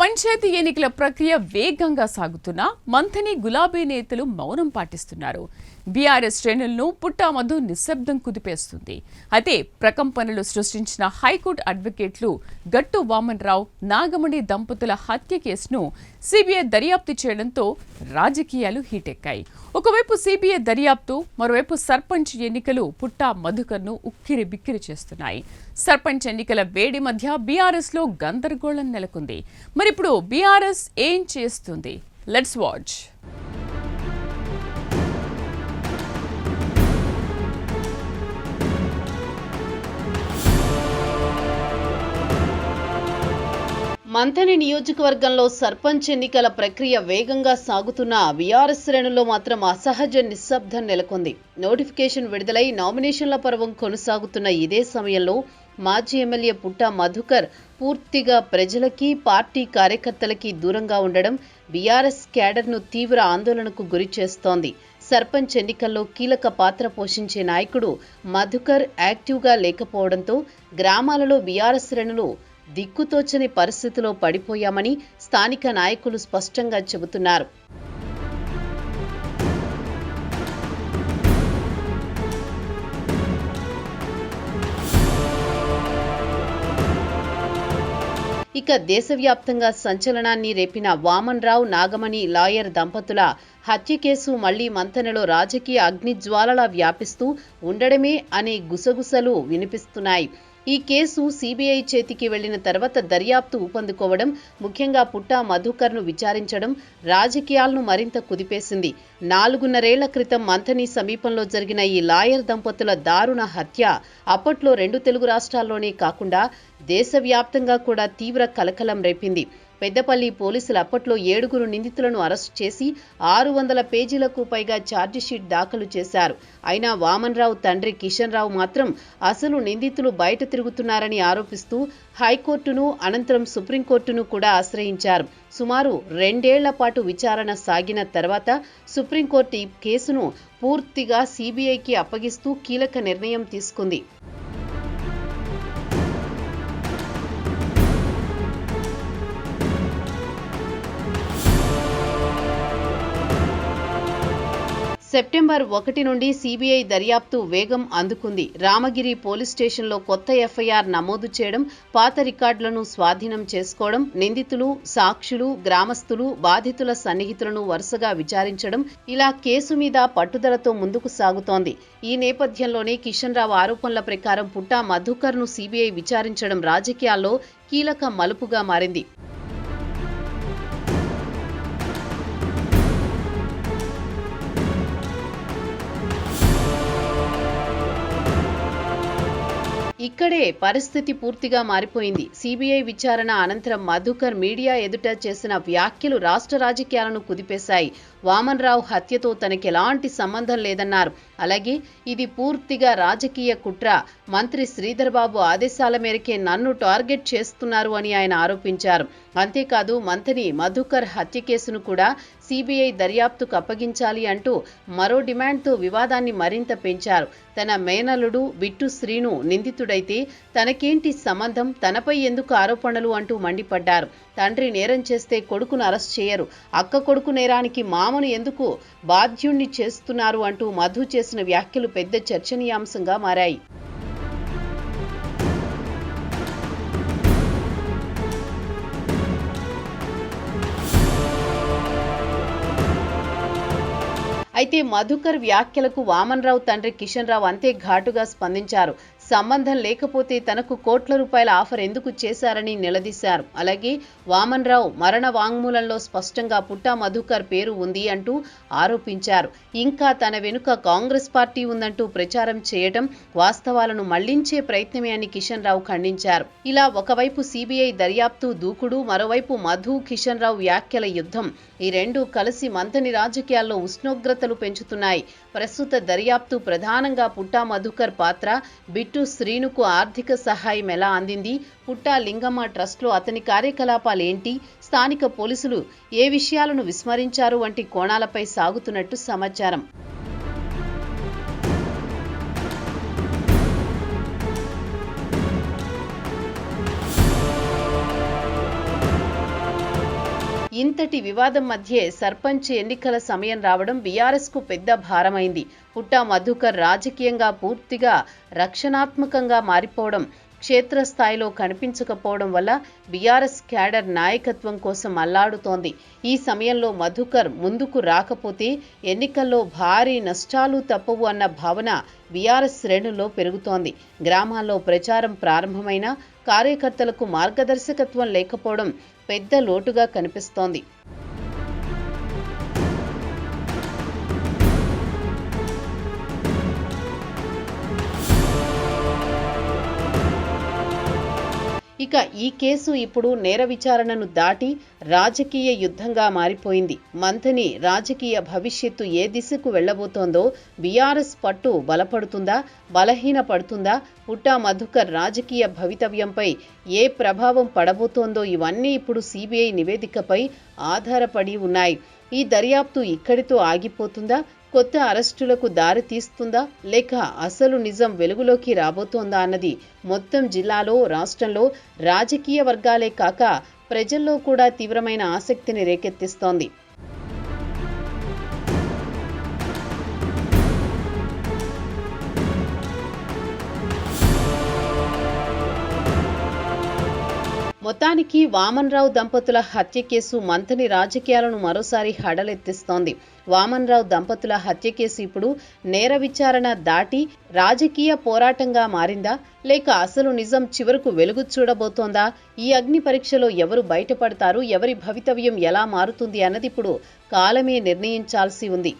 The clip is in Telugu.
పంచాయతీ ఎన్నికల ప్రక్రియ వేగంగా సాగుతున్నా మంథని గులాబీ నేతలు మౌనం పాటిస్తున్నారు. బీఆర్ఎస్ శ్రేణులను పుట్టామధు నిశ్శబ్దం కుదిపేస్తుంది. అయితే ప్రకంపనలు సృష్టించిన హైకోర్టు అడ్వకేట్లు గట్టు వామన్ రావు నాగమణి దంపతుల హత్య కేసును సిబిఐ దర్యాప్తు చేయడంతో రాజకీయాలు హీటెక్కాయి. ఒకవైపు సిబిఐ దర్యాప్తు మరోవైపు సర్పంచ్ ఎన్నికలు పుట్టా మధుకర్ను ఉక్కిరి బిక్కిరి చేస్తున్నాయి. సర్పంచ్ ఎన్నికల వేడి మధ్య బీఆర్ఎస్లో గందరగోళం నెలకొంది. మరి ఇప్పుడు బీఆర్ఎస్ ఏం చేస్తుంది? లెట్స్ వాచ్ మంథని నియోజకవర్గంలో సర్పంచ్ ఎన్నికల ప్రక్రియ వేగంగా సాగుతున్న బీఆర్ఎస్ శ్రేణుల్లో మాత్రం అసహజ నిశ్శబ్దం నెలకొంది. నోటిఫికేషన్ విడుదలై నామినేషన్ల పర్వం కొనసాగుతున్న ఇదే సమయంలో మాజీ ఎమ్మెల్యే పుట్ట మధుకర్ పూర్తిగా ప్రజలకి పార్టీ కార్యకర్తలకి దూరంగా ఉండడం బీఆర్ఎస్ క్యాడర్ను తీవ్ర ఆందోళనకు గురి చేస్తోంది. సర్పంచ్ ఎన్నికల్లో కీలక పాత్ర పోషించే నాయకుడు మధుకర్ యాక్టివ్గా లేకపోవడంతో గ్రామాలలో బీఆర్ఎస్ శ్రేణులు దిక్కుతోచని పరిస్థితిలో పడిపోయామని స్థానిక నాయకులు స్పష్టంగా చెబుతున్నారు. ఇక దేశవ్యాప్తంగా సంచలనాన్ని రేపిన వామన్ రావు నాగమణి లాయర్ దంపతుల హత్య కేసు మళ్ళీ మంతనలో రాజకీయ అగ్నిజ్వాలలా వ్యాపిస్తూ ఉండడమే అనే గుసగుసలు వినిపిస్తున్నాయి. ఈ కేసు సిబిఐ చేతికి వెళ్ళిన తర్వాత దర్యాప్తు ఊపందుకోవడం ముఖ్యంగా పుట్టా మధుకర్ను విచారించడం రాజకీయాలను మరింత కుదిపేసింది. నాలుగున్నరేళ్ళ క్రితం మంథని సమీపంలో జరిగిన ఈ లాయర్ దంపతుల దారుణ హత్య అప్పట్లో రెండు తెలుగు రాష్ట్రాల్లోనే కాకుండా దేశవ్యాప్తంగా కూడా తీవ్ర కలకలం రేపింది. పెద్దపల్లి పోలీసులు అప్పట్లో ఏడుగురు నిందితులను అరెస్టు చేసి ఆరు వందల పేజీలకు పైగా ఛార్జిషీట్ దాఖలు చేశారు. అయినా వామన్ రావు తండ్రి కిషన్ రావు మాత్రం అసలు నిందితులు బయట తిరుగుతున్నారని ఆరోపిస్తూ హైకోర్టును అనంతరం సుప్రీంకోర్టును కూడా ఆశ్రయించారు. సుమారు రెండేళ్ళ పాటు విచారణ సాగిన తర్వాత సుప్రీంకోర్టు ఈ కేసును పూర్తిగా సీబీఐకి అప్పగిస్తూ కీలక నిర్ణయం తీసుకుంది. సెప్టెంబర్ ఒకటి నుండి సిబిఐ దర్యాప్తు వేగం అందుకుంది. రామగిరి పోలీస్ స్టేషన్లో కొత్త ఎఫ్ఐఆర్ నమోదు చేయడం పాత రికార్డులను స్వాధీనం చేసుకోవడం నిందితులు సాక్షులు గ్రామస్తులు బాధితుల సన్నిహితులను వరుసగా విచారించడం ఇలా కేసు మీద పట్టుదలతో ముందుకు సాగుతోంది. ఈ నేపథ్యంలోనే కిషన్ రావు ఆరోపణల ప్రకారం పుట్టా మధుకర్ను సిబిఐ విచారించడం రాజకీయాల్లో కీలక మలుపుగా మారింది. ఇక్కడే పరిస్థితి పూర్తిగా మారిపోయింది. సిబిఐ విచారణ అనంతరం మధుకర్ మీడియా ఎదుట చేసిన వ్యాఖ్యలు రాష్ట్ర రాజకీయాలను కుదిపేశాయి. వామన్ రావు హత్యతో తనకి ఎలాంటి సంబంధం లేదన్నారు. అలాగే ఇది పూర్తిగా రాజకీయ కుట్ర. మంత్రి శ్రీధర్బాబు ఆదేశాల మేరకే నన్ను టార్గెట్ చేస్తున్నారు అని ఆయన ఆరోపించారు. అంతేకాదు మంత్రి మధుకర్ హత్య కేసును కూడా సిబిఐ దర్యాప్తుకు అప్పగించాలి అంటూ మరో డిమాండ్తో వివాదాన్ని మరింత పెంచారు. తన మేనలుడు బిట్టు శ్రీను నిందితుడైతే తనకేంటి సంబంధం? తనపై ఎందుకు ఆరోపణలు అంటూ మండిపడ్డారు. తండ్రి నేరం చేస్తే కొడుకును అరెస్ట్ చేయరు. అక్క కొడుకు నేరానికి మామను ఎందుకు బాధ్యుణ్ణి చేస్తున్నారు అంటూ మధు చేసిన వ్యాఖ్యలు పెద్ద చర్చనీయాంశంగా మారాయి. అయితే మధుకర్ వ్యాఖ్యలకు వామన్ రావు తండ్రి కిషన్ రావు అంతే ఘాటుగా స్పందించారు. సంబంధం లేకపోతే తనకు కోట్ల రూపాయల ఆఫర్ ఎందుకు చేశారని నిలదీశారు. అలాగే వామన్ రావు మరణ వాంగ్మూలంలో స్పష్టంగా పుట్టా మధుకర్ పేరు ఉంది అంటూ ఆరోపించారు. ఇంకా తన వెనుక కాంగ్రెస్ పార్టీ ఉందంటూ ప్రచారం చేయటం వాస్తవాలను మళ్ళించే ప్రయత్నమే అని కిషన్ రావు ఖండించారు. ఇలా ఒకవైపు సిబిఐ దర్యాప్తు దూకుడు మరోవైపు మధు కిషన్ రావు వ్యాఖ్యల యుద్ధం ఈ రెండు కలిసి మంతని రాజకీయాల్లో ఉష్ణోగ్రత ఉష్ణోగ్రతలు పెంచుతున్నాయి. ప్రస్తుత దర్యాప్తు ప్రధానంగా పుట్టా మధుకర్ పాత్ర బిట్టు శ్రీనుకు ఆర్థిక సహాయం ఎలా అందింది పుట్టా లింగమ్మ ట్రస్ట్లో అతని కార్యకలాపాలు ఏంటి స్థానిక పోలీసులు ఏ విషయాలను విస్మరించారు వంటి కోణాలపై సాగుతున్నట్టు సమాచారం. ఇంతటి వివాదం మధ్యే సర్పంచ్ ఎన్నికల సమయం రావడం బీఆర్ఎస్కు పెద్ద భారమైంది. పుట్టా మధుకర్ రాజకీయంగా పూర్తిగా రక్షణాత్మకంగా మారిపోవడం క్షేత్రస్థాయిలో కనిపించకపోవడం వల్ల బీఆర్ఎస్ క్యాడర్ నాయకత్వం కోసం అల్లాడుతోంది. ఈ సమయంలో మధుకర్ ముందుకు రాకపోతే ఎన్నికల్లో భారీ నష్టాలు తప్పవు అన్న భావన బీఆర్ఎస్ శ్రేణుల్లో పెరుగుతోంది. గ్రామాల్లో ప్రచారం ప్రారంభమైన కార్యకర్తలకు మార్గదర్శకత్వం లేకపోవడం పెద్ద లోటుగా కనిపిస్తోంది. ఇక ఈ కేసు ఇప్పుడు నేర విచారణను దాటి రాజకీయ యుద్ధంగా మారిపోయింది. మంథని రాజకీయ భవిష్యత్తు ఏ దిశకు వెళ్ళబోతోందో బీఆర్ఎస్ పట్టు బలపడుతుందా బలహీన పడుతుందా పుట్టా మధుకర్ రాజకీయ భవితవ్యంపై ఏ ప్రభావం పడబోతోందో ఇవన్నీ ఇప్పుడు సిబిఐ నివేదికపై ఆధారపడి ఉన్నాయి. ఈ దర్యాప్తు ఇక్కడితో ఆగిపోతుందా? కొత్త అరెస్టులకు దారి తీస్తుందా లేక అసలు నిజం వెలుగులోకి రాబోతోందా అన్నది మొత్తం జిల్లాలో రాష్ట్రంలో రాజకీయ వర్గాలే కాక ప్రజల్లో కూడా తీవ్రమైన ఆసక్తిని రేకెత్తిస్తోంది. మొత్తానికి వామన్రావు దంపతుల హత్య కేసు మంతని రాజకీయాలను మరోసారి హడలెత్తిస్తోంది. వామన్రావు దంపతుల హత్య కేసు ఇప్పుడు నేర విచారణ దాటి రాజకీయ పోరాటంగా మారిందా? లేక అసలు నిజం చివరకు వెలుగు చూడబోతోందా? ఈ అగ్ని పరీక్షలో ఎవరు బయటపడతారు? ఎవరి భవితవ్యం ఎలా మారుతుంది? అన్నది ఇప్పుడు కాలమే నిర్ణయించాల్సి ఉంది.